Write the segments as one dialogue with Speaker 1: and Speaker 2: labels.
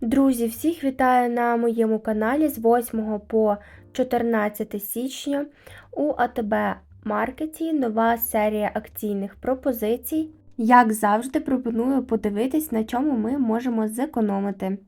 Speaker 1: Друзі, всіх вітаю на моєму каналі з 8 по 14 січня. У АТБ Маркеті нова серія акційних пропозицій. Як завжди, пропоную подивитись, на чому ми можемо зекономити.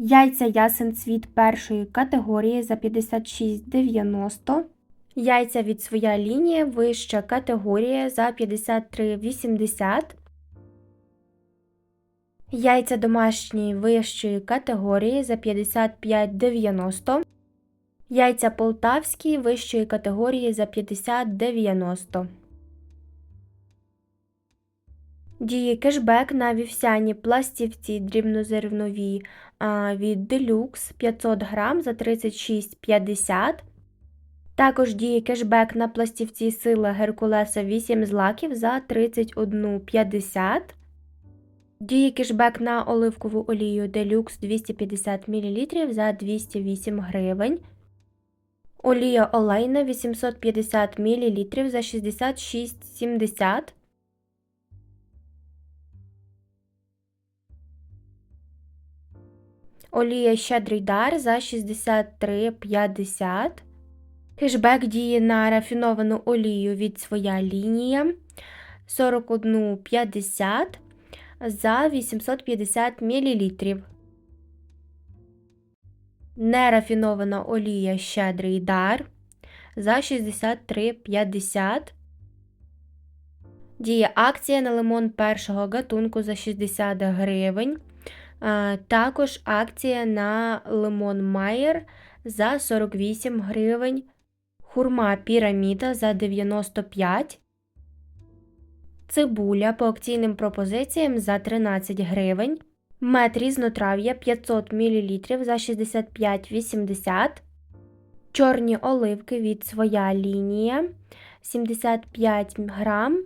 Speaker 1: Яйця ясен цвіт першої категорії за 56,90. Яйця від своя лінія вища категорія за 53,80. Яйця домашньої вищої категорії за 55,90. Яйця полтавські вищої категорії за 50,90. Діє кешбек на вівсяні пластівці дрібнозернові від Deluxe 500 грам за 36,50. Також діє кешбек на пластівці сила Геркулеса 8 злаків за 31,50. Діє кешбек на оливкову олію Deluxe 250 мл за 208 гривень. Олія олейна 850 мл за 66,70 Олія щедрий дар за 63,50. Кешбек діє на рафіновану олію від своя лінія 41,50 за 850 мл. Нерафінована олія щедрий дар за 63,50. Діє акція на лимон першого гатунку за 60 гривень. Також акція на лимон Майер за 48 гривень, хурма піраміда за 95, цибуля по акційним пропозиціям за 13 гривень, мед різнотрав'я 500 мл за 65,80, чорні оливки від своя лінія 75 грам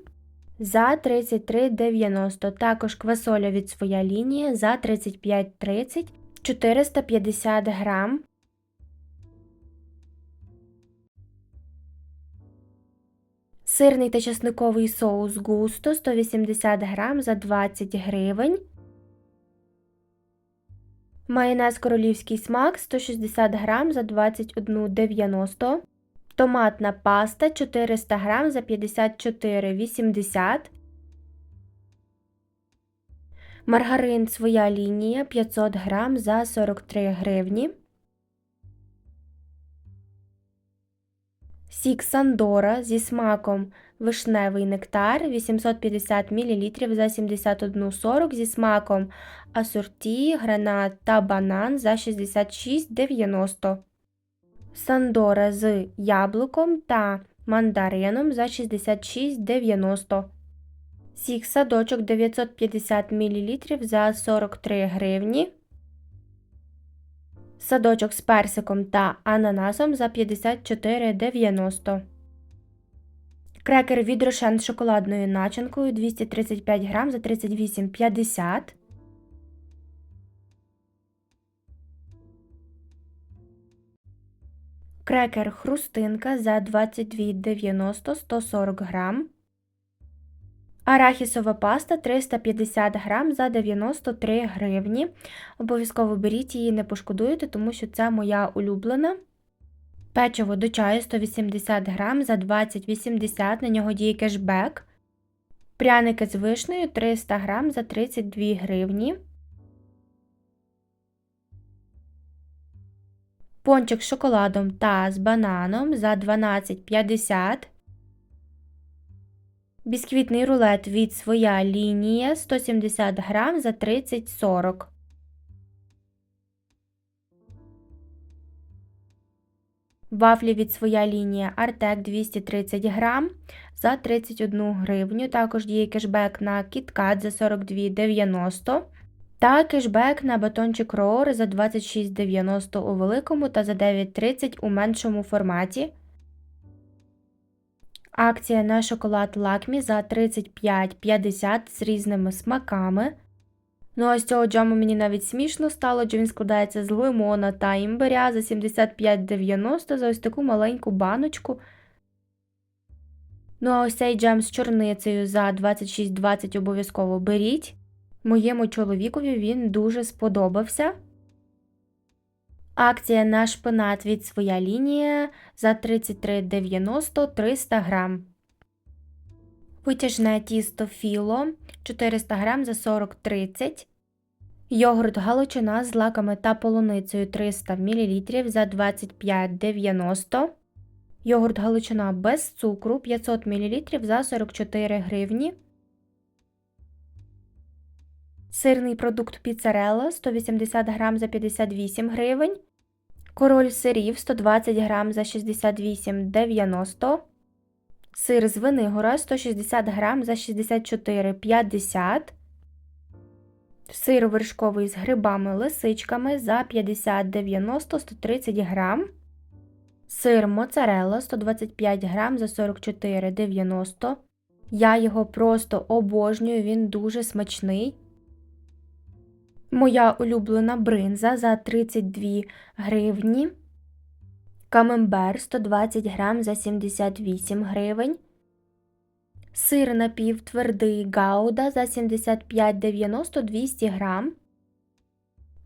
Speaker 1: за 33,90. Також квасоля від своя лінія за 35,30 450 грам. Сирний та часниковий соус густо 180 грам за 20 гривень. Майонез королівський смак 160 грам за 21,90 Томатна паста 400 грам за 54,80 Маргарин своя лінія 500 грам за 43 гривні. Сік Сандора зі смаком вишневий нектар 850 мл за 71,40 зі смаком асорті, гранат та банан за 66,90 Сандора з яблуком та мандарином за 66,90 Сік садочок 950 мл за 43 гривні. Садочок з персиком та ананасом за 54,90 Крекер від рошен з шоколадною начинкою 235 грам за 38,50 Крекер хрустинка за 22,90 140 грам. Арахісова паста 350 грам за 93 гривні. Обов'язково беріть її, не пошкодуєте, тому що це моя улюблена. Печиво до чаю 180 грам за 20,80 на нього діє кешбек. Пряники з вишнею 300 грам за 32 гривні. Пончик з шоколадом та з бананом за 12,50. Бісквітний рулет від своя лінія 170 грам за 30,40. Вафлі від своя лінія Артек 230 грам за 31 гривню. Також діє кешбек на кіткат за 42,90 Та кешбек на батончик Roar за 26,90 у великому та за 9,30 у меншому форматі. Акція на шоколад Лакмі за 35,50 з різними смаками. Ну, а з цього джаму мені навіть смішно стало, адже він складається з лимона та імбиря за 75,90 за ось таку маленьку баночку. Ну, а ось цей джем з чорницею за 26,20 обов'язково беріть. Моєму чоловікові він дуже сподобався. Акція на шпинат від своя лінія за 33,90 300 грам. Витяжне тісто філо 400 грам за 40,30. Йогурт галичина з лаками та полуницею 300 мл за 25,90. Йогурт галичина без цукру 500 мл за 44 гривні. Сирний продукт піцерелла 180 грам за 58 гривень. Король сирів 120 грам за 68,90. Сир з Винигора 160 грам за 64,50. Сир вершковий з грибами лисичками за 50,90 130 грам. Сир моцарелла 125 грам за 44,90. Я його просто обожнюю, він дуже смачний. Моя улюблена бринза за 32 гривні. Камембер 120 грам за 78 гривень. Сир напівтвердий гауда за 75,90 200 грам.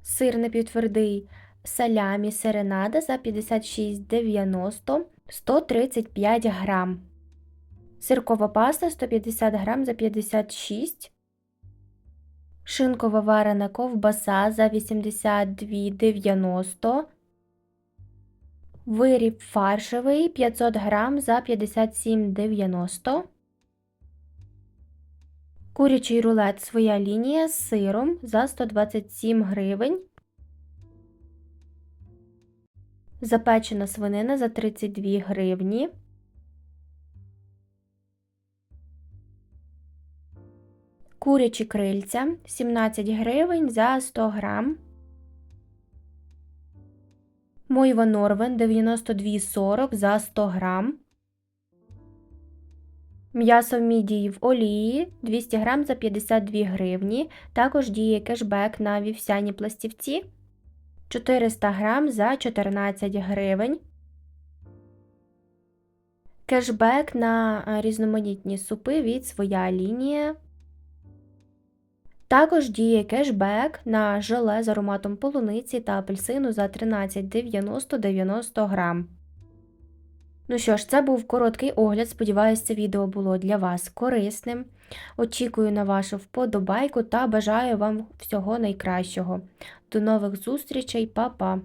Speaker 1: Сир напівтвердий салямі серенада за 56,90 135 грам. Сиркова паста 150 грам за 56 Шинкова варена ковбаса за 82,90 Виріб фаршевий 500 грам за 57,90 Курячий рулет своя лінія з сиром за 127 гривень. Запечена свинина за 32 гривні. Курячі крильця 17 гривень за 100 грам. Мойва Норвен 92,40 за 100 грам. М'ясо в мідії в олії 200 грам за 52 гривні. Також діє кешбек на вівсяні пластівці 400 грам за 14 гривень. Кешбек на е, різноманітні супи від своя лінія. Також діє кешбек на желе з ароматом полуниці та апельсину за 13,90-90 грам. Ну що ж, це був короткий огляд. Сподіваюся, це відео було для вас корисним. Очікую на вашу вподобайку та бажаю вам всього найкращого. До нових зустрічей, па-па!